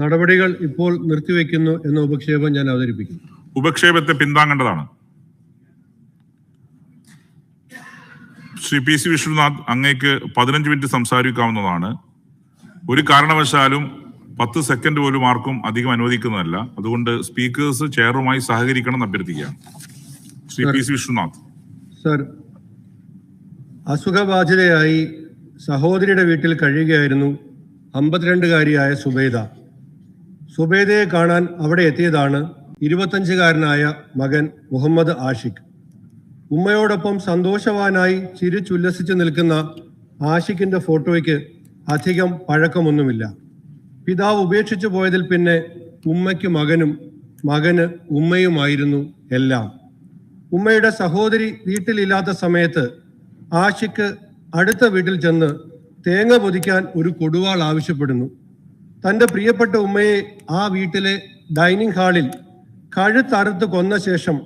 നടപടികൾ ഇപ്പോൾ നിർത്തിവെക്കുന്നു എന്ന ഉപക്ഷേപം ഞാൻ അവതരിപ്പിക്കും. ഉപക്ഷേപത്തെ പിന്താങ്ങേണ്ടതാണ് ശ്രീ പി സി വിഷ്ണുനാഥ് അങ്ങേക്ക് പതിനഞ്ച് മിനിറ്റ് സംസാരിക്കാവുന്നതാണ്. ഒരു കാരണവശാലും പത്ത് സെക്കൻഡ് പോലും ആർക്കും അധികം അനുവദിക്കുന്നതല്ല. അതുകൊണ്ട് സ്പീക്കേഴ്സ് ചെയറുമായി സഹകരിക്കണം എന്ന് അഭ്യർത്ഥിക്കുകയാണ്. Shri P C Vishnunath sir അസുഖബാധിതയായി സഹോദരിയുടെ വീട്ടിൽ കഴിയുകയായിരുന്നു. അമ്പത്തിരണ്ടുകാരിയായ സുബൈദ. സുബൈദയെ കാണാൻ അവിടെ എത്തിയതാണ് ഇരുപത്തഞ്ചുകാരനായ മകൻ മുഹമ്മദ് ആഷിഖ്. ഉമ്മയോടൊപ്പം സന്തോഷവാനായി ചിരിച്ചുല്ലസിച്ച് നിൽക്കുന്ന ആഷിഖിന്റെ ഫോട്ടോയ്ക്ക് അധികം പഴക്കമൊന്നുമില്ല. പിതാവ് ഉപേക്ഷിച്ചു പോയതിൽ പിന്നെ ഉമ്മയ്ക്ക് മകനും മകന് ഉമ്മയുമായിരുന്നു എല്ലാം. ഉമ്മയുടെ സഹോദരി വീട്ടിലില്ലാത്ത സമയത്ത് ആഷിക്ക് അടുത്ത വീട്ടിൽ ചെന്ന് തേങ്ങ പൊതിക്കാൻ ഒരു കൊടുവാൾ ആവശ്യപ്പെടുന്നു. തന്റെ പ്രിയപ്പെട്ട ഉമ്മയെ ആ വീട്ടിലെ ഡൈനിങ് ഹാളിൽ കഴുത്തറുത്ത് കൊന്ന ശേഷം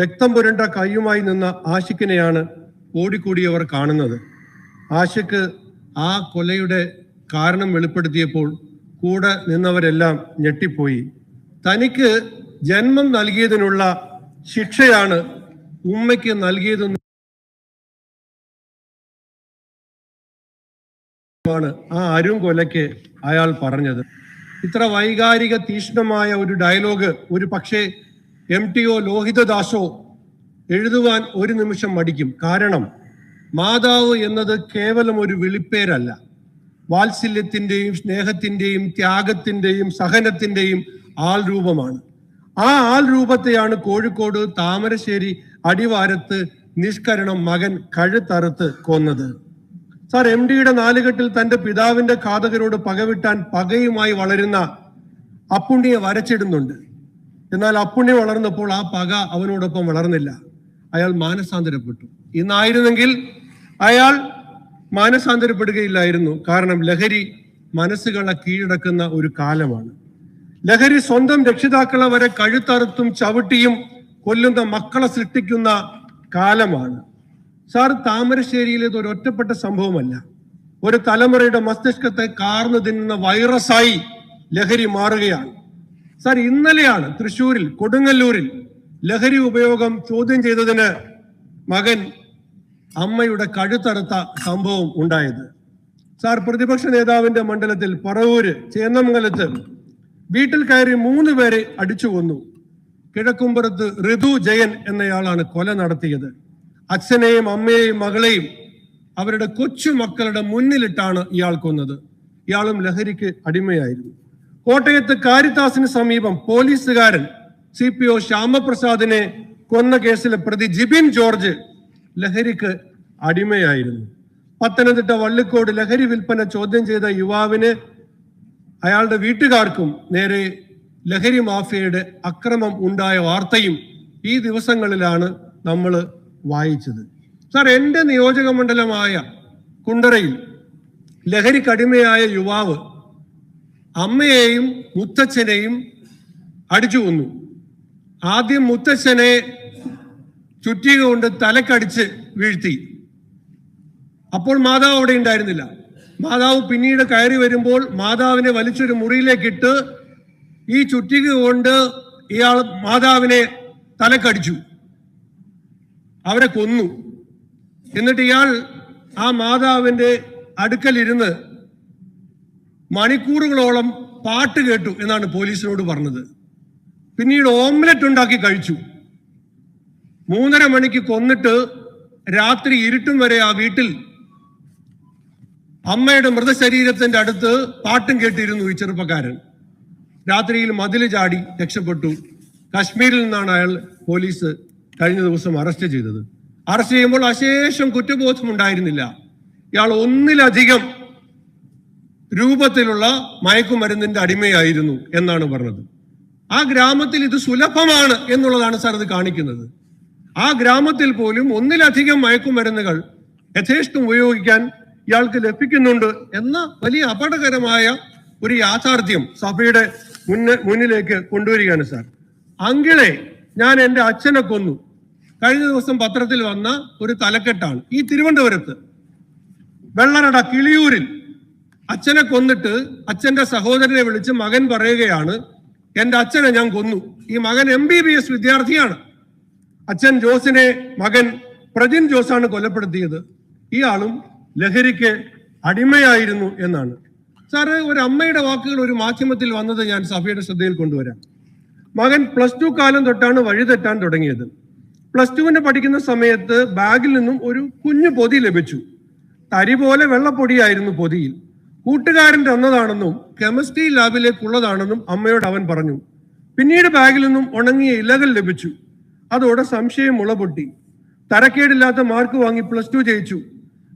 രക്തം പുരണ്ട കൈയുമായി നിന്ന ആഷിക്കിനെയാണ് ഓടിക്കൂടിയവർ കാണുന്നത്. ആശിക്ക് ആ കൊലയുടെ കാരണം വെളിപ്പെടുത്തിയപ്പോൾ കൂടെ നിന്നവരെല്ലാം ഞെട്ടിപ്പോയി. തനിക്ക് ജന്മം നൽകിയതിനുള്ള ശിക്ഷയാണ് ഉമ്മയ്ക്ക് നൽകിയതെന്ന് ാണ് ആ അരുൺ കൊലയ്ക്ക് അയാൾ പറഞ്ഞത്. ഇത്ര വൈകാരിക തീഷ്ണമായ ഒരു ഡയലോഗ് ഒരു പക്ഷേ എം ഒ ലോഹിതദാസോ എഴുതുവാൻ ഒരു നിമിഷം മടിക്കും. കാരണം മാതാവ് എന്നത് കേവലം ഒരു വിളിപ്പേരല്ല. വാത്സല്യത്തിന്റെയും സ്നേഹത്തിന്റെയും ത്യാഗത്തിന്റെയും സഹനത്തിന്റെയും ആൾ രൂപമാണ്. ആ ആൾ രൂപത്തെയാണ് കോഴിക്കോട് താമരശ്ശേരി അടിവാരത്ത് നിഷ്കരണം മകൻ കഴുത്തറുത്ത് കൊന്നത്. സാർ എം ഡിയുടെ നാലുകെട്ടിൽ തന്റെ പിതാവിന്റെ ഘാതകരോട് പകവിട്ടാൻ പകയുമായി വളരുന്ന അപ്പുണ്ണിയെ വരച്ചിടുന്നുണ്ട്. എന്നാൽ അപ്പുണ്ണി വളർന്നപ്പോൾ ആ പക അവനോടൊപ്പം വളർന്നില്ല. അയാൾ മാനസാന്തരപ്പെട്ടു. ഇന്നായിരുന്നെങ്കിൽ അയാൾ മാനസാന്തരപ്പെടുകയില്ലായിരുന്നു. കാരണം ലഹരി മനസ്സുകളെ കീഴടക്കുന്ന ഒരു കാലമാണ്. ലഹരി സ്വന്തം രക്ഷിതാക്കളെ വരെ കഴുത്തറുത്തും ചവിട്ടിയും കൊല്ലുന്ന മക്കളെ സൃഷ്ടിക്കുന്ന കാലമാണ്. സാർ താമരശ്ശേരിയിലേത് ഒരു ഒറ്റപ്പെട്ട സംഭവമല്ല. ഒരു തലമുറയുടെ മസ്തിഷ്കത്തെ കാർന്നു തിന്നുന്ന വൈറസായി ലഹരി മാറുകയാണ്. സാർ ഇന്നലെയാണ് തൃശൂരിൽ കൊടുങ്ങല്ലൂരിൽ ലഹരി ഉപയോഗം ചോദ്യം ചെയ്തതിന് മകൻ അമ്മയുടെ കഴുത്തറുത്ത സംഭവം ഉണ്ടായത്. സാർ പ്രതിപക്ഷ നേതാവിന്റെ മണ്ഡലത്തിൽ പറവൂര് ചേന്നമംഗലത്ത് വീട്ടിൽ കയറി മൂന്ന് പേരെ അടിച്ചു കൊന്നു. കിഴക്കുംപുറത്ത് ഋതു ജയൻ എന്നയാളാണ് കൊല നടത്തിയത്. അച്ഛനെയും അമ്മയെയും മകളെയും അവരുടെ കൊച്ചു മക്കളുടെ മുന്നിലിട്ടാണ് ഇയാൾ കൊന്നത്. ഇയാളും ലഹരിക്ക് അടിമയായിരുന്നു. കോട്ടയത്ത് കാരിത്താസിന് സമീപം പോലീസുകാരൻ സി പി ഒ ശ്യാമപ്രസാദിനെ കൊന്ന കേസിലെ പ്രതി ജിബിൻ ജോർജ് ലഹരിക്ക് അടിമയായിരുന്നു. പത്തനംതിട്ട വള്ളിക്കോട് ലഹരി വിൽപ്പന ചോദ്യം ചെയ്ത യുവാവിന് അയാളുടെ വീട്ടുകാർക്കും നേരെ ലഹരി മാഫിയയുടെ അക്രമം ഉണ്ടായ വാർത്തയും ഈ ദിവസങ്ങളിലാണ് നമ്മൾ വായിച്ചത്. സാർ എന്റെ നിയോജക മണ്ഡലമായ കുണ്ടറയിൽ ലഹരിക്കടിമയായ യുവാവ് അമ്മയെയും മുത്തച്ഛനെയും അടിച്ചു കൊന്നു. ആദ്യം മുത്തച്ഛനെ ചുറ്റിക കൊണ്ട് തലക്കടിച്ച് വീഴ്ത്തി. അപ്പോൾ മാതാവ് അവിടെ ഉണ്ടായിരുന്നില്ല. മാതാവ് പിന്നീട് കയറി വരുമ്പോൾ മാതാവിനെ വലിച്ചൊരു മുറിയിലേക്കിട്ട് ഈ ചുറ്റിക കൊണ്ട് ഇയാൾ മാതാവിനെ തലക്കടിച്ചു. അവരെ കൊന്നു. എന്നിട്ട് ഇയാൾ ആ മാതാവിന്റെ അടുക്കലിരുന്ന് മണിക്കൂറുകളോളം പാട്ട് കേട്ടു എന്നാണ് പോലീസിനോട് പറഞ്ഞത്. പിന്നീട് ഓംലെറ്റ് ഉണ്ടാക്കി കഴിച്ചു. മൂന്നര മണിക്ക് കൊന്നിട്ട് രാത്രി ഇരുട്ടും വരെ ആ വീട്ടിൽ അമ്മയുടെ മൃതശരീരത്തിന്റെ അടുത്ത് പാട്ടും കേട്ടിരുന്നു ഈ ചെറുപ്പക്കാരൻ. രാത്രിയിൽ മതിൽ ചാടി രക്ഷപ്പെട്ടു. കാശ്മീരിൽ നിന്നാണ് അയാൾ പോലീസ് കഴിഞ്ഞ ദിവസം അറസ്റ്റ് ചെയ്തത്. അറസ്റ്റ് ചെയ്യുമ്പോൾ അശേഷം കുറ്റബോധം ഉണ്ടായിരുന്നില്ല ഇയാൾ ഒന്നിലധികം രൂപത്തിലുള്ള മയക്കുമരുന്നിന്റെ അടിമയായിരുന്നു എന്നാണ് പറഞ്ഞത്. ആ ഗ്രാമത്തിൽ ഇത് സുലഭമാണ് എന്നുള്ളതാണ് സാർ ഇത് കാണിക്കുന്നത്. ആ ഗ്രാമത്തിൽ പോലും ഒന്നിലധികം മയക്കുമരുന്നുകൾ യഥേഷ്ടം ഉപയോഗിക്കാൻ ഇയാൾക്ക് ലഭിക്കുന്നുണ്ട് എന്ന വലിയ അപകടകരമായ ഒരു യാഥാർത്ഥ്യം സഭയുടെ മുന്ന മുന്നിലേക്ക് കൊണ്ടുവരികയാണ് സാർ. അങ്കിളെ ഞാൻ എന്റെ അച്ഛനെ കൊന്നു. കഴിഞ്ഞ ദിവസം പത്രത്തിൽ വന്ന ഒരു തലക്കെട്ടാണ്. ഈ തിരുവനന്തപുരത്ത് വെള്ളറട കിളിയൂരിൽ അച്ഛനെ കൊന്നിട്ട് അച്ഛന്റെ സഹോദരനെ വിളിച്ച് മകൻ പറയുകയാണ് എന്റെ അച്ഛനെ ഞാൻ കൊന്നു. ഈ മകൻ എം ബി ബി എസ് വിദ്യാർത്ഥിയാണ്. അച്ഛൻ ജോസിനെ മകൻ പ്രജിൻ ജോസാണ് കൊലപ്പെടുത്തിയത്. ഈ ആളും ലഹരിക്ക് അടിമയായിരുന്നു എന്നാണ്. സാറ് ഒരു അമ്മയുടെ വാക്കുകൾ ഒരു മാധ്യമത്തിൽ വന്നത് ഞാൻ സഭയുടെ ശ്രദ്ധയിൽ കൊണ്ടുവരാം. മകൻ പ്ലസ് ടു കാലം തൊട്ടാണ് വഴിതെറ്റാൻ തുടങ്ങിയത്. പ്ലസ് ടുവിന് പഠിക്കുന്ന സമയത്ത് ബാഗിൽ നിന്നും ഒരു കുഞ്ഞു പൊതി ലഭിച്ചു. തരി പോലെ വെള്ളപ്പൊടിയായിരുന്നു പൊതിയിൽ. കൂട്ടുകാരൻ തന്നതാണെന്നും കെമിസ്ട്രി ലാബിലേക്കുള്ളതാണെന്നും അമ്മയോട് അവൻ പറഞ്ഞു. പിന്നീട് ബാഗിൽ നിന്നും ഉണങ്ങിയ ഇലകൾ ലഭിച്ചു. അതോടെ സംശയം മുളപൊട്ടി. തരക്കേടില്ലാത്ത മാർക്ക് വാങ്ങി പ്ലസ് ടു ജയിച്ചു.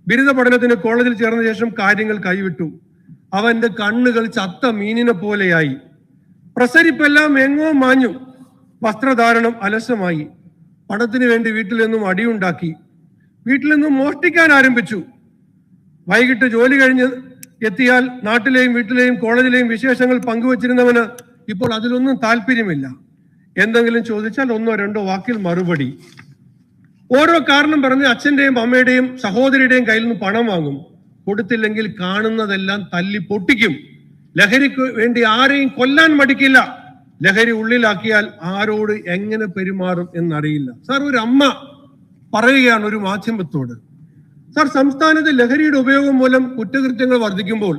ബിരുദ പഠനത്തിന് കോളേജിൽ ചേർന്ന ശേഷം കാര്യങ്ങൾ കൈവിട്ടു. അവന്റെ കണ്ണുകൾ ചത്ത മീനിനെ പോലെയായി. പ്രസരിപ്പെല്ലാം എങ്ങോ മാഞ്ഞു. വസ്ത്രധാരണം അലസമായി. പണത്തിന് വേണ്ടി വീട്ടിൽ നിന്നും അടിയുണ്ടാക്കി. വീട്ടിൽ നിന്നും മോഷ്ടിക്കാൻ ആരംഭിച്ചു. വൈകിട്ട് ജോലി കഴിഞ്ഞ് എത്തിയാൽ നാട്ടിലെയും വീട്ടിലെയും കോളേജിലെയും വിശേഷങ്ങൾ പങ്കുവച്ചിരുന്നവന് ഇപ്പോൾ അതിലൊന്നും താല്പര്യമില്ല. എന്തെങ്കിലും ചോദിച്ചാൽ ഒന്നോ രണ്ടോ വാക്കിൽ മറുപടി. ഓരോ കാരണം പറഞ്ഞ് അച്ഛന്റെയും അമ്മയുടെയും സഹോദരിയുടെയും കയ്യിൽ നിന്ന് പണം വാങ്ങും. കൊടുത്തില്ലെങ്കിൽ കാണുന്നതെല്ലാം തല്ലി പൊട്ടിക്കും. ലഹരിക്ക് വേണ്ടി ആരെയും കൊല്ലാൻ മടിക്കില്ല. ലഹരി ഉള്ളിലാക്കിയാൽ ആരോട് എങ്ങനെ പെരുമാറും എന്നറിയില്ല. സാർ ഒരു അമ്മ പറയുകയാണ് ഒരു മാധ്യമത്തോട്. സാർ സംസ്ഥാനത്ത് ലഹരിയുടെ ഉപയോഗം മൂലം കുറ്റകൃത്യങ്ങൾ വർദ്ധിക്കുമ്പോൾ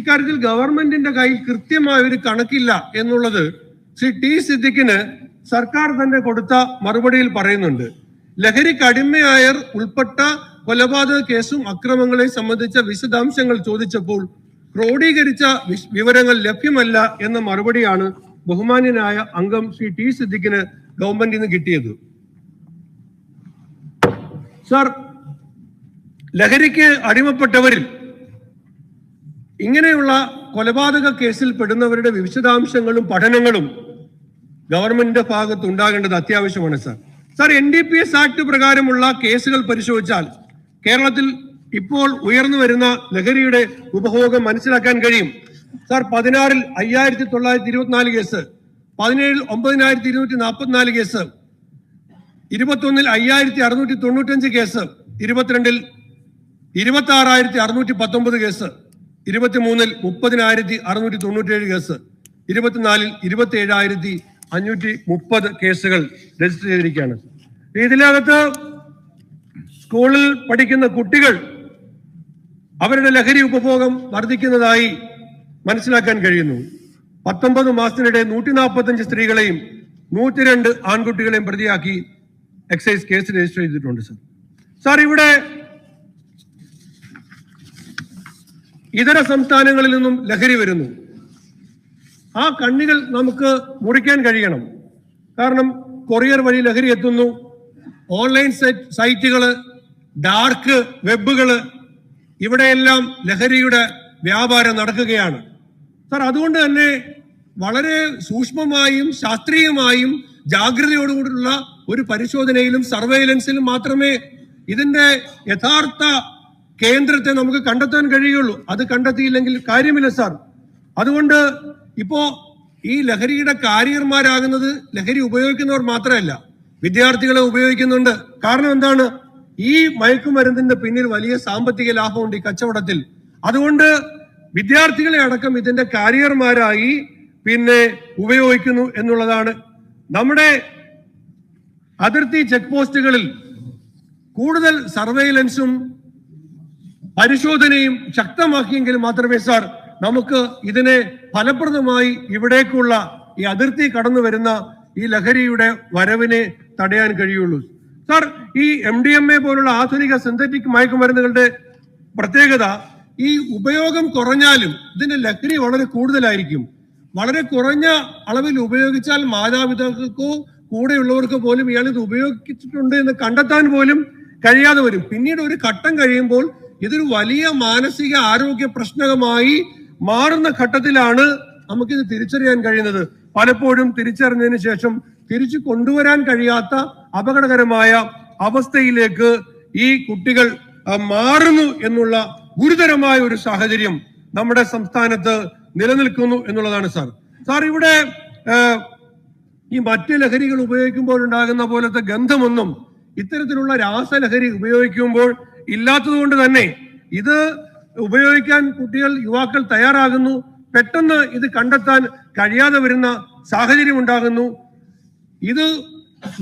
ഇക്കാര്യത്തിൽ ഗവൺമെന്റിന്റെ കയ്യിൽ കൃത്യമായ ഒരു കണക്കില്ല എന്നുള്ളത് ശ്രീ ടി സിദ്ദിഖിന് സർക്കാർ തന്നെ കൊടുത്ത മറുപടിയിൽ പറയുന്നുണ്ട്. ലഹരി അടിമയായർ ഉൾപ്പെട്ട കൊലപാതക കേസും അക്രമങ്ങളെയും സംബന്ധിച്ച വിശദാംശങ്ങൾ ചോദിച്ചപ്പോൾ ക്രോഡീകരിച്ച വിവരങ്ങൾ ലഭ്യമല്ല എന്ന മറുപടിയാണ് ബഹുമാന്യനായ അംഗം ശ്രീ ടി സിദ്ദിഖിന് ഗവൺമെന്റിൽ നിന്ന് കിട്ടിയത്. സാർ ലഹരിക്ക് അടിമപ്പെട്ടവരിൽ ഇങ്ങനെയുള്ള കൊലപാതക കേസിൽ പെടുന്നവരുടെ വിശദാംശങ്ങളും പഠനങ്ങളും ഗവൺമെന്റിന്റെ ഭാഗത്ത് ഉണ്ടാകേണ്ടത് അത്യാവശ്യമാണ് sir. Sir N D P S act പ്രകാരമുള്ള കേസുകൾ പരിശോധിച്ചാൽ കേരളത്തിൽ ഇപ്പോൾ ഉയർന്നു വരുന്ന ലഹരിയുടെ ഉപഭോഗം മനസ്സിലാക്കാൻ കഴിയും. സാർ പതിനാറിൽ അയ്യായിരത്തി തൊള്ളായിരത്തി ഇരുപത്തിനാല് കേസ് പതിനേഴിൽ ഒമ്പതിനായിരത്തി ഇരുന്നൂറ്റി നാൽപ്പത്തിനാല് കേസ് ഇരുപത്തൊന്നിൽ അയ്യായിരത്തി അറുന്നൂറ്റി തൊണ്ണൂറ്റഞ്ച് കേസ് ഇരുപത്തിരണ്ടിൽ ഇരുപത്തി ആറായിരത്തി അറുന്നൂറ്റി പത്തൊമ്പത് കേസ് ഇരുപത്തിമൂന്നിൽ മുപ്പതിനായിരത്തി അറുന്നൂറ്റി തൊണ്ണൂറ്റേഴ് കേസ് ഇരുപത്തിനാലിൽ ഇരുപത്തി ഏഴായിരത്തി അഞ്ഞൂറ്റി മുപ്പത് കേസുകൾ രജിസ്റ്റർ ചെയ്തിരിക്കുകയാണ്. ഇതിനകത്ത് സ്കൂളിൽ പഠിക്കുന്ന കുട്ടികൾ അവരുടെ ലഹരി ഉപഭോഗം വർദ്ധിക്കുന്നതായി മനസ്സിലാക്കാൻ കഴിയുന്നു. പത്തൊമ്പത് മാസത്തിനിടെ നൂറ്റി നാൽപ്പത്തഞ്ച് സ്ത്രീകളെയും നൂറ്റിരണ്ട് ആൺകുട്ടികളെയും പ്രതിയാക്കി എക്സൈസ് കേസ് രജിസ്റ്റർ ചെയ്തിട്ടുണ്ട് സർ. സാർ ഇവിടെ ഇതര സംസ്ഥാനങ്ങളിൽ നിന്നും ലഹരി വരുന്നു. ആ കണ്ണികൾ നമുക്ക് മുറിക്കാൻ കഴിയണം. കാരണം കൊറിയർ വഴി ലഹരി എത്തുന്നു. ഓൺലൈൻ സൈറ്റുകൾ ഡാർക്ക് വെബുകൾ ഇവിടെയെല്ലാം ലഹരിയുടെ വ്യാപാരം നടക്കുകയാണ്. സാർ അതുകൊണ്ട് തന്നെ വളരെ സൂക്ഷ്മമായും ശാസ്ത്രീയമായും ജാഗ്രതയോടുകൂടിയുള്ള ഒരു പരിശോധനയിലും സർവൈലൻസിലും മാത്രമേ ഇതിന്റെ യഥാർത്ഥ കേന്ദ്രത്തെ നമുക്ക് കണ്ടെത്താൻ കഴിയുള്ളൂ അത് കണ്ടെത്തിയില്ലെങ്കിൽ കാര്യമില്ല സാർ. അതുകൊണ്ട് ഇപ്പോ ഈ ലഹരിയുടെ കാരിയർമാരാകുന്നത് ലഹരി ഉപയോഗിക്കുന്നവർ മാത്രമല്ല വിദ്യാർത്ഥികളെ ഉപയോഗിക്കുന്നുണ്ട്. കാരണം എന്താണ്? ഈ മയക്കുമരുന്നിന്റെ പിന്നിൽ വലിയ സാമ്പത്തിക ലാഭമുണ്ട് ഈ കച്ചവടത്തിൽ. അതുകൊണ്ട് വിദ്യാർത്ഥികളെ അടക്കം ഇതിന്റെ കാരിയർമാരായി പിന്നെ ഉപയോഗിക്കുന്നു എന്നുള്ളതാണ്. നമ്മുടെ അതിർത്തി ചെക്ക് പോസ്റ്റുകളിൽ കൂടുതൽ സർവൈലൻസും പരിശോധനയും ശക്തമാക്കിയെങ്കിൽ മാത്രമേ സാർ നമുക്ക് ഇതിനെ ഫലപ്രദമായി ഇവിടേക്കുള്ള ഈ അതിർത്തി കടന്നു വരുന്ന ഈ ലഹരിയുടെ വരവിനെ തടയാൻ കഴിയുള്ളൂ. സാർ ഈ എം ഡി എം എ പോലുള്ള ആധുനിക സിന്തറ്റിക് മയക്കുമരുന്നുകളുടെ പ്രത്യേകത ഈ ഉപയോഗം കുറഞ്ഞാലും ഇതിന്റെ ലഹരി വളരെ കൂടുതലായിരിക്കും. വളരെ കുറഞ്ഞ അളവിൽ ഉപയോഗിച്ചാൽ മാതാപിതാക്കൾക്കോ കൂടെയുള്ളവർക്ക് പോലും ഇയാൾ ഇത് ഉപയോഗിച്ചിട്ടുണ്ട് എന്ന് കണ്ടെത്താൻ പോലും കഴിയാതെ വരും. പിന്നീട് ഒരു ഘട്ടം കഴിയുമ്പോൾ ഇതൊരു വലിയ മാനസിക ആരോഗ്യ പ്രശ്നകമായി മാറുന്ന ഘട്ടത്തിലാണ് നമുക്കിത് തിരിച്ചറിയാൻ കഴിയുന്നത്. പലപ്പോഴും തിരിച്ചറിഞ്ഞതിന് ശേഷം തിരിച്ചു കൊണ്ടുവരാൻ കഴിയാത്ത അപകടകരമായ അവസ്ഥയിലേക്ക് ഈ കുട്ടികൾ മാറുന്നു എന്നുള്ള ഗുരുതരമായ ഒരു സാഹചര്യം നമ്മുടെ സംസ്ഥാനത്ത് നിലനിൽക്കുന്നു എന്നുള്ളതാണ് സാർ. സാർ ഇവിടെ ഈ മറ്റ് ലഹരികൾ ഉപയോഗിക്കുമ്പോൾ ഉണ്ടാകുന്ന പോലത്തെ ഗന്ധമൊന്നും ഇത്തരത്തിലുള്ള രാസലഹരി ഉപയോഗിക്കുമ്പോൾ ഇല്ലാത്തതുകൊണ്ട് തന്നെ ഇത് ഉപയോഗിക്കാൻ കുട്ടികൾ യുവാക്കൾ തയ്യാറാകുന്നു. പെട്ടെന്ന് ഇത് കണ്ടെത്താൻ കഴിയാതെ വരുന്ന സാഹചര്യം ഉണ്ടാകുന്നു. ഇത്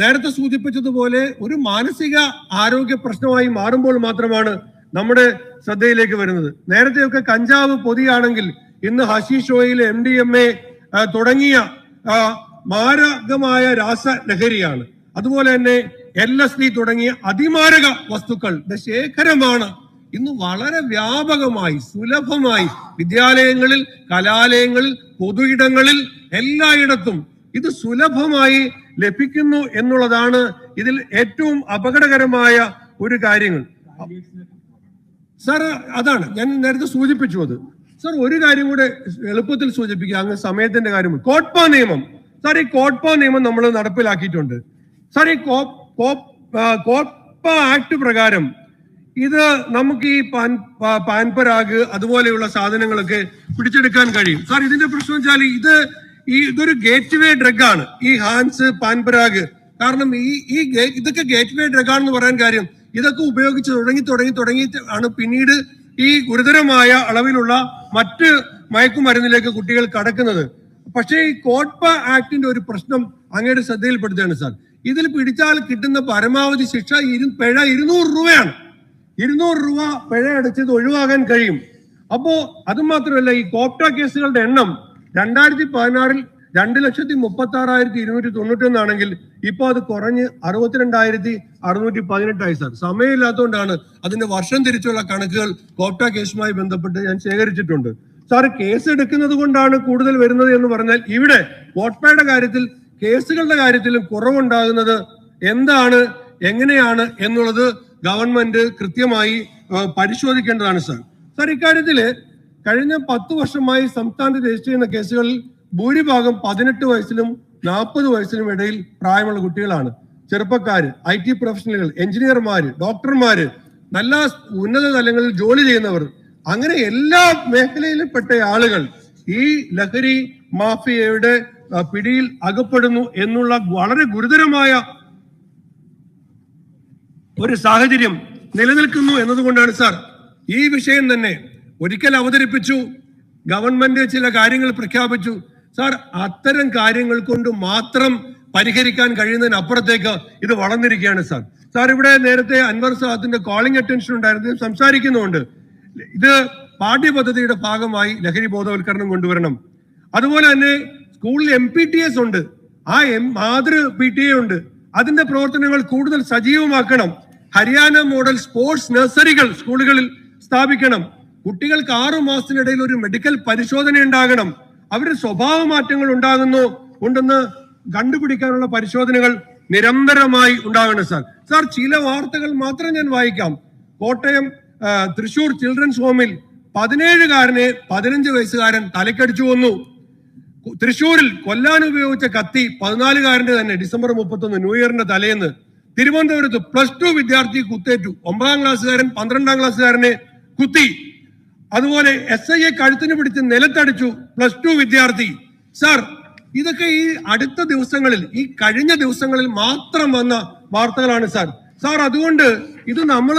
നേരത്തെ സൂചിപ്പിച്ചതുപോലെ ഒരു മാനസിക ആരോഗ്യ പ്രശ്നമായി മാറുമ്പോൾ മാത്രമാണ് നമ്മുടെ ശ്രദ്ധയിലേക്ക് വരുന്നത്. നേരത്തെയൊക്കെ കഞ്ചാവ് പൊതിയാണെങ്കിൽ ഇന്ന് hashish oil M D M A തുടങ്ങിയ മാരകമായ രാസലഹരിയാണ്. അതുപോലെ തന്നെ എൽ എസ് ഡി തുടങ്ങിയ അതിമാരക വസ്തുക്കളുടെ ശേഖരമാണ്. ഇന്ന് വളരെ വ്യാപകമായി സുലഭമായി വിദ്യാലയങ്ങളിൽ കലാലയങ്ങളിൽ പൊതുയിടങ്ങളിൽ എല്ലായിടത്തും ഇത് സുലഭമായി ലഭിക്കുന്നു എന്നുള്ളതാണ് ഇതിൽ ഏറ്റവും അപകടകരമായ ഒരു കാര്യങ്ങൾ. സാർ അതാണ്. ഞാൻ നേരത്തെ സൂചിപ്പിച്ചു അത്. സാർ ഒരു കാര്യം കൂടെ എളുപ്പത്തിൽ സൂചിപ്പിക്കുക അങ്ങ് സമയത്തിന്റെ കാര്യം. കോട്ട്പ നിയമം. സാർ ഈ കോട്ട്പ നിയമം നമ്മൾ നടപ്പിലാക്കിയിട്ടുണ്ട്. സാർ ഈ കോപ്പ ആക്ട് പ്രകാരം ഇത് നമുക്ക് ഈ പാൻ പാൻപരാഗ് അതുപോലെയുള്ള സാധനങ്ങളൊക്കെ പിടിച്ചെടുക്കാൻ കഴിയും. സാർ ഇതിന്റെ പ്രശ്നം വെച്ചാൽ ഇത് ഈ ഇതൊരു ഗേറ്റ് വേ ഡ്രഗ് ആണ് ഈ ഹാൻസ് പാൻപരാഗ്. കാരണം ഈ ഈ ഇതൊക്കെ ഗേറ്റ് വേ ഡ്രഗ് ആണെന്ന് പറയാൻ കാര്യം ഇതൊക്കെ ഉപയോഗിച്ച് തുടങ്ങി തുടങ്ങി തുടങ്ങി ആണ് പിന്നീട് ഈ ഗുരുതരമായ അളവിലുള്ള മറ്റ് മയക്കുമരുന്നിലേക്ക് കുട്ടികൾ കടക്കുന്നത്. പക്ഷേ ഈ കോട്ട്പ ആക്ടിന്റെ ഒരു പ്രശ്നം അങ്ങയുടെ ശ്രദ്ധയിൽപ്പെടുത്തുകയാണ് സാർ. ഇതിൽ പിടിച്ചാൽ കിട്ടുന്ന പരമാവധി ശിക്ഷ ഇരു പിഴ ഇരുന്നൂറ് രൂപയാണ്. ഇരുന്നൂറ് രൂപ പിഴ അടച്ചത് ഒഴിവാകാൻ കഴിയും. അപ്പോ അതുമാത്രമല്ല ഈ കോപ്റ്റ കേസുകളുടെ എണ്ണം രണ്ടായിരത്തി പതിനാറിൽ രണ്ട് ലക്ഷത്തി മുപ്പത്തി ആറായിരത്തി ഇരുന്നൂറ്റി തൊണ്ണൂറ്റി ഒന്നാണെങ്കിൽ ഇപ്പൊ അത് കുറഞ്ഞ് അറുപത്തിരണ്ടായിരത്തി അറുന്നൂറ്റി പതിനെട്ടായി സാർ. സമയമില്ലാത്തതുകൊണ്ടാണ് അതിന്റെ വർഷം തിരിച്ചുള്ള കണക്കുകൾ കോപ്റ്റ കേസുമായി ബന്ധപ്പെട്ട് ഞാൻ ശേഖരിച്ചിട്ടുണ്ട്. സാർ കേസ് എടുക്കുന്നത് കൊണ്ടാണ് കൂടുതൽ വരുന്നത് എന്ന് പറഞ്ഞാൽ ഇവിടെ കോട്ട്പയുടെ കാര്യത്തിൽ കേസുകളുടെ കാര്യത്തിലും കുറവുണ്ടാകുന്നത് എന്താണ് എങ്ങനെയാണ് എന്നുള്ളത് ഗവൺമെന്റ് കൃത്യമായി പരിശോധിക്കേണ്ടതാണ് സാർ. സാർ ഇക്കാര്യത്തിൽ കഴിഞ്ഞ പത്ത് വർഷമായി സംസ്ഥാനത്ത് രജിസ്റ്റർ ചെയ്യുന്ന കേസുകളിൽ ഭൂരിഭാഗം പതിനെട്ട് വയസ്സിലും നാൽപ്പത് വയസ്സിനും ഇടയിൽ പ്രായമുള്ള കുട്ടികളാണ്. ചെറുപ്പക്കാർ ഐ ടി പ്രൊഫഷണലുകൾ എഞ്ചിനീയർമാര് ഡോക്ടർമാര് നല്ല ഉന്നത തലങ്ങളിൽ ജോലി ചെയ്യുന്നവർ അങ്ങനെ എല്ലാ മേഖലയിലും പെട്ട ആളുകൾ ഈ ലഹരി മാഫിയയുടെ പിടിയിൽ അകപ്പെടുന്നു എന്നുള്ള വളരെ ഗുരുതരമായ ഒരു സാഹചര്യം നിലനിൽക്കുന്നു എന്നതുകൊണ്ടാണ് സാർ. ഈ വിഷയം തന്നെ ഒരിക്കൽ അവതരിപ്പിച്ചു ഗവൺമെന്റ് ചില കാര്യങ്ങൾ പ്രഖ്യാപിച്ചു സാർ അത്തരം കാര്യങ്ങൾ കൊണ്ട് മാത്രം പരിഹരിക്കാൻ കഴിയുന്നതിനപ്പുറത്തേക്ക് ഇത് വളർന്നിരിക്കുകയാണ് സാർ. സാർ ഇവിടെ നേരത്തെ അൻവർ സാദത്തിന്റെ കോളിംഗ് അറ്റൻഷൻ ഉണ്ടായിരുന്നു. സംസാരിക്കുന്നുണ്ട് ഇത് പാഠ്യപദ്ധതിയുടെ ഭാഗമായി ലഹരി ബോധവൽക്കരണം കൊണ്ടുവരണം. അതുപോലെ തന്നെ സ്കൂളിൽ എം പി ടി എസ് ഉണ്ട്. ആ എം മാതൃ പി ടി എ ഉണ്ട്. അതിന്റെ പ്രവർത്തനങ്ങൾ കൂടുതൽ സജീവമാക്കണം. ഹരിയാന മോഡൽ സ്പോർട്സ് നഴ്സറികൾ സ്കൂളുകളിൽ സ്ഥാപിക്കണം. കുട്ടികൾക്ക് ആറു മാസത്തിനിടയിൽ ഒരു മെഡിക്കൽ പരിശോധന ഉണ്ടാകണം. അവരുടെ സ്വഭാവ മാറ്റങ്ങൾ ഉണ്ടാകുന്നു. ഉണ്ടെന്ന് കണ്ടുപിടിക്കാനുള്ള പരിശോധനകൾ നിരന്തരമായി ഉണ്ടാകണം സാർ. സാർ ചില വാർത്തകൾ മാത്രം ഞാൻ വായിക്കാം. കോട്ടയം തൃശൂർ ചിൽഡ്രൻസ് ഹോമിൽ പതിനേഴുകാരനെ പതിനഞ്ച് വയസ്സുകാരൻ തലക്കടിച്ചു കൊന്നു. തൃശൂരിൽ കൊല്ലാൻ ഉപയോഗിച്ച കത്തി പതിനാലുകാരന്റെ തന്നെ ഡിസംബർ മുപ്പത്തൊന്ന് ന്യൂ ഇയറിന്റെ തലേന്ന്. തിരുവനന്തപുരത്ത് പ്ലസ് ടു വിദ്യാർത്ഥി കുത്തേറ്റു. ഒമ്പതാം ക്ലാസ്സുകാരൻ പന്ത്രണ്ടാം ക്ലാസ്സുകാരനെ കുത്തി. അതുപോലെ എസ് ഐ എ കഴുത്തിന് പിടിച്ച് നിലത്തടിച്ചു പ്ലസ് ടു വിദ്യാർത്ഥി. സാർ ഇതൊക്കെ ഈ അടുത്ത ദിവസങ്ങളിൽ ഈ കഴിഞ്ഞ ദിവസങ്ങളിൽ മാത്രം വന്ന വാർത്തകളാണ് സാർ സാർ അതുകൊണ്ട് ഇത് നമ്മൾ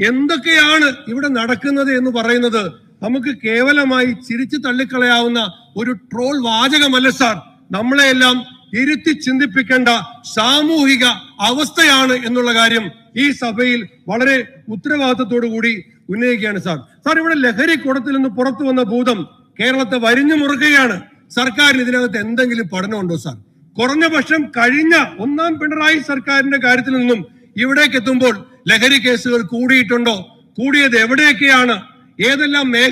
എന്തൊക്കെയാണ് ഇവിടെ നടക്കുന്നത് എന്ന് പറയുന്നത് നമുക്ക് കേവലമായി ചിരിച്ചു തള്ളിക്കളയാവുന്ന ഒരു ട്രോൾ വാചകമല്ല സാർ നമ്മളെയെല്ലാം ഇരുത്തി ചിന്തിപ്പിക്കേണ്ട സാമൂഹിക അവസ്ഥയാണ് എന്നുള്ള കാര്യം ഈ സഭയിൽ വളരെ ഉത്തരവാദിത്തത്തോടു കൂടി ഉന്നയിക്കുകയാണ് സാർ. സാർ ഇവിടെ ലഹരി കുടത്തിൽ നിന്ന് പുറത്തു വന്ന ഭൂതം കേരളത്തെ വരിഞ്ഞു മുറുകയാണ്. സർക്കാരിന് ഇതിനകത്ത് എന്തെങ്കിലും പഠനമുണ്ടോ സാർ? കുറഞ്ഞ പക്ഷം കഴിഞ്ഞ ഒന്നാം പിണറായി സർക്കാരിന്റെ കാര്യത്തിൽ നിന്നും ഇവിടേക്ക് എത്തുമ്പോൾ ലഹരി കേസുകൾ കൂടിയിട്ടുണ്ടോ? കൂടിയത് എവിടെയൊക്കെയാണ് ഏതെല്ലാം മേഖല